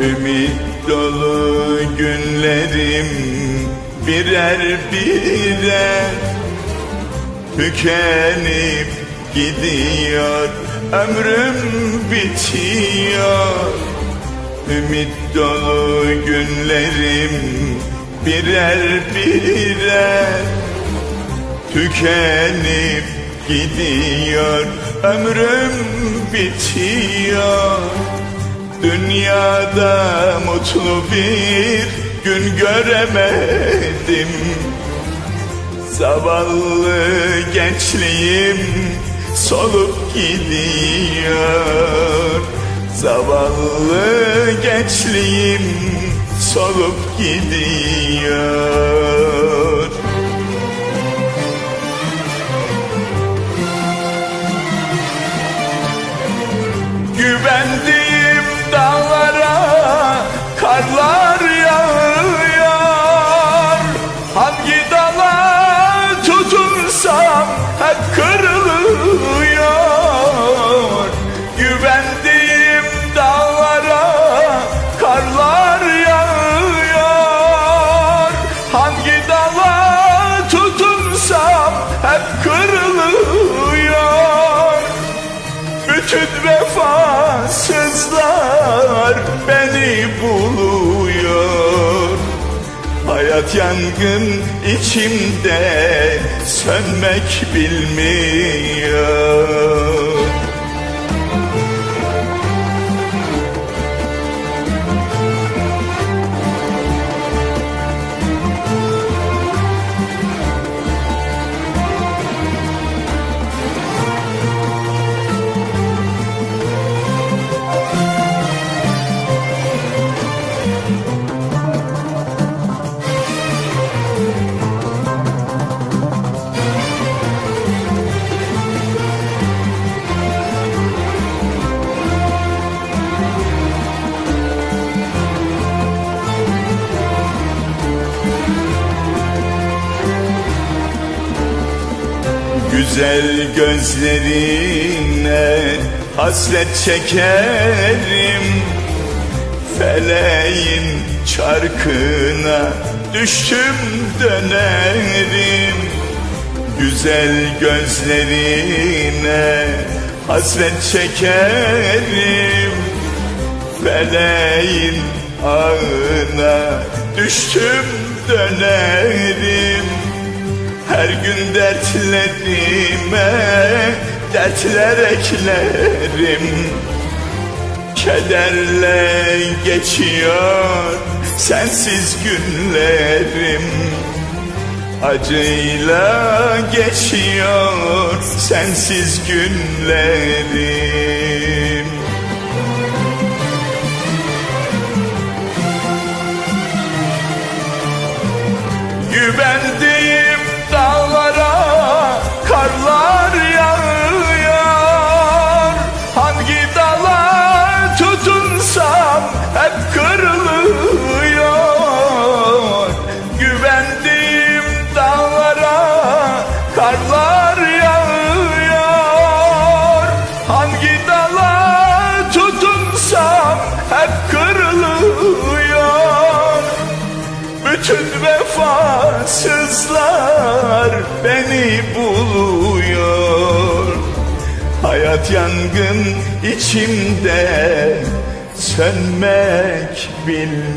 Ümit dolu günlerim birer birer Tükenip gidiyor ömrüm bitiyor. Ümit dolu günlerim birer birer Tükenip gidiyor ömrüm bitiyor Dünyada mutlu bir gün göremedim. Zavallı gençliğim solup gidiyor. Zavallı gençliğim solup gidiyor. Güvendiğim I'd love. Hayat yangın içimde sönmek bilmiyor Güzel gözlerine hasret çekerim. Feleğin çarkına düştüm dönerim. Güzel gözlerine hasret çekerim. Feleğin ağına düştüm dönerim her gün dertlerime dertler eklerim. Kederle geçiyor sensiz günlerim. Acıyla geçiyor sensiz günlerim beni buluyor. Hayat yangın içimde sönmek bilmiyor